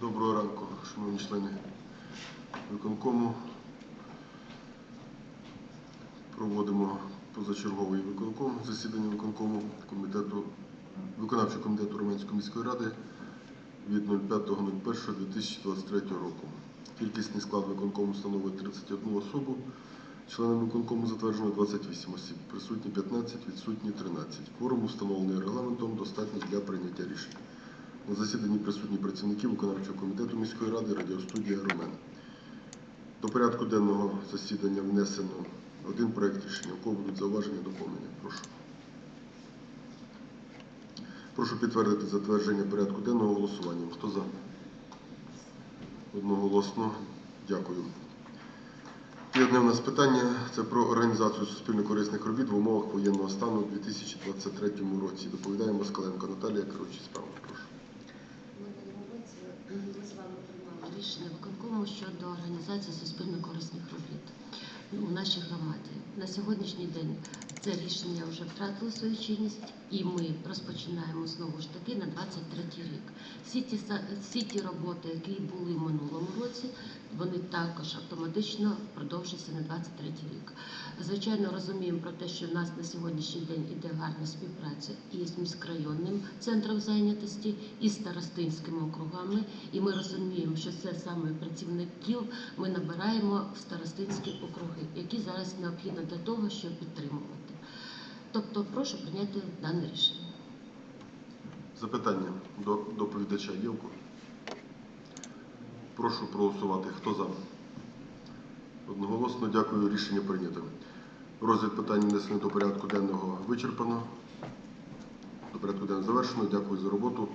Доброго ранку, шановні члени виконкому. Проводимо позачерговий виконком, засідання виконкому комітету, виконавчого комітету Романської міської ради від 05.01.2023 року. Кількісний склад виконкому становить 31 особу. Членами виконкому затверджено 28 осіб, присутні 15, відсутні 13. Кворум встановлений регламентом, достатній для прийняття рішень. На засіданні присутні працівники виконавчого комітету міської ради радіостудія Ромен. До порядку денного засідання внесено один проект рішення. У кого будуть зауваження, доповнення? Прошу. Прошу підтвердити затвердження порядку денного голосуванням. Хто за? Одноголосно. Дякую. І одне нас питання це про організацію суспільно-корисних робіт в умовах воєнного стану у 2023 році. Доповідає Москаленко Наталія, керуючий справами. Прошу. Минулого році ми з вами приймали рішення виконкому щодо організації суспільно-корисних робіт у нашій громаді. На сьогоднішній день це рішення вже втратило свою чинність, і ми розпочинаємо знову ж таки на 23 рік. Всі ті всі ті роботи, які були в минулому році, вони також автоматично продовжуються на 23 рік. Звичайно, розуміємо про те, що в нас на сьогоднішній день іде гарна співпраця і з міськрайонним центром зайнятості, і з старостинськими округами. І ми розуміємо, що це саме працівників ми набираємо в старостинські округи, які зараз необхідно для того, щоб підтримувати. Тобто, прошу прийняти дане рішення. Запитання до доповідача є у кого? Прошу проголосувати. Хто за? Одноголосно дякую. Рішення прийнято. Розгляд питань внесення до порядку денного вичерпано. До порядку денного завершено. Дякую за роботу.